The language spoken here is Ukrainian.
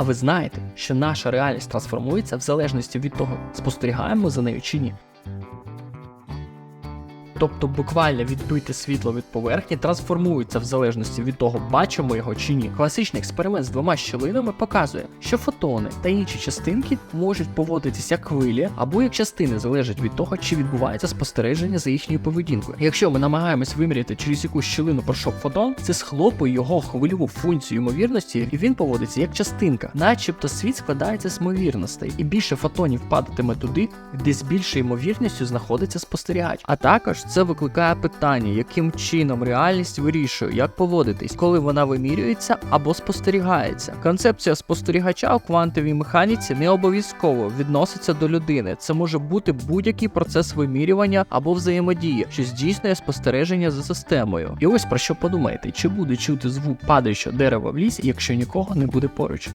А ви знаєте, що наша реальність трансформується в залежності від того, спостерігаємо за нею чи ні. Тобто буквально відбите світло від поверхні трансформується в залежності від того, бачимо його чи ні. Класичний експеримент з двома щілинами показує, що фотони та інші частинки можуть поводитися як хвилі або як частини залежать від того, чи відбувається спостереження за їхньою поведінкою. Якщо ми намагаємось виміряти через яку щілину пройшов фотон, це схлопує його хвильову функцію ймовірності, і він поводиться як частинка, начебто світ складається з ймовірностей, і більше фотонів падатиме туди, де з більшою ймовірністю знаходиться спостерігач. А також це викликає питання, яким чином реальність вирішує, як поводитись, коли вона вимірюється або спостерігається. Концепція спостерігача у квантовій механіці не обов'язково відноситься до людини. Це може бути будь-який процес вимірювання або взаємодії, що здійснює спостереження за системою. І ось про що подумайте, чи буде чути звук падаючого дерева в лісі, якщо нікого не буде поруч.